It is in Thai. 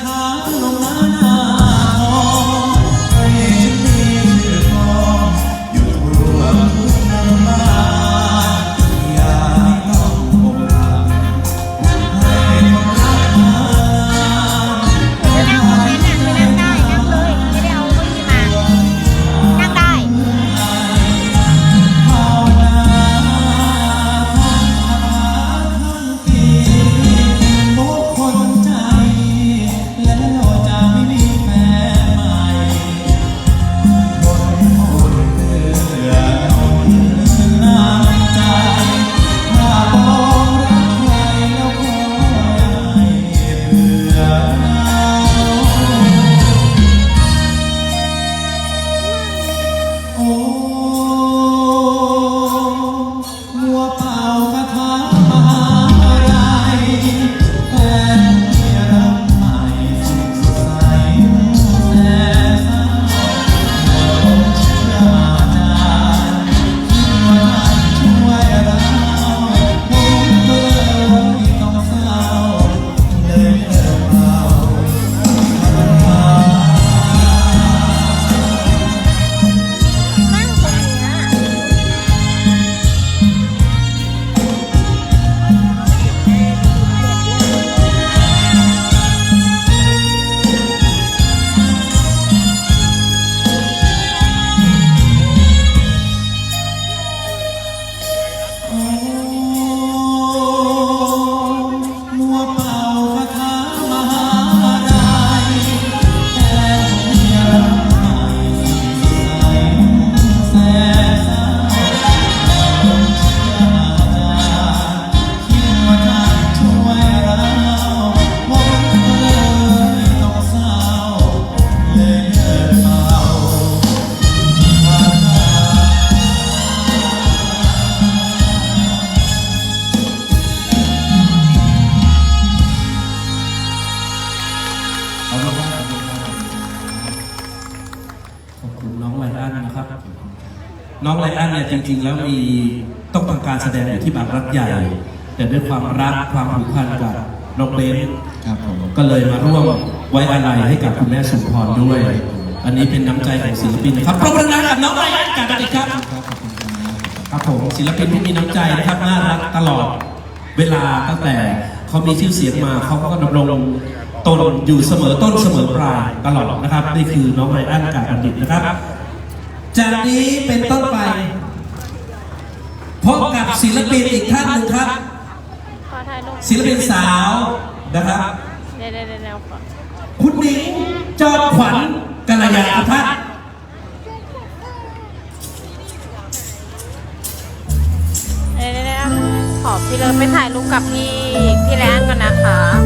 าขาลงมาหน้าทอ น้องไลอ้อนเนี่ยจริง ๆ แล้วมีต้องทำการแสดงอยู่ที่บางรักใหญ่ แต่ด้วยความรักความผูกพันกับน้องเบนครับผมก็เลยมาร่วมไว้อาลัยให้กับคุณแม่สุพรด้วย อันนี้เป็นน้ำใจของศิลปินนะครับปรบมือดังๆกับน้องไลอ้อนกันอีกครับครับขอบคุณครับครับผมศิลปินที่มีน้ำใจนะครับน่ารักตลอดเวลาตั้งแต่เขามีชื่อเสียงมาเขาก็ดำรงตนอยู่เสมอต้นเสมอปลายตลอดนะครับ นี่คือน้องไรอันกาบัณฑิตนะครับ จากนี้เป็นต้นไป พบกับศิลปินอีกท่านหนึ่งครับ ขอถ่ายรูปศิลปินสาวนะครับเดี๋ยวเดี๋ยวเดี๋ยวเดี๋ยวขอคุณหนิงจอมขวัญกัลยาพัฒน์เดี๋ยวเดี๋ยวเดี๋ยวขอพี่เลิฟไปถ่ายรูปกับพี่พี่แลนก่อนนะคะ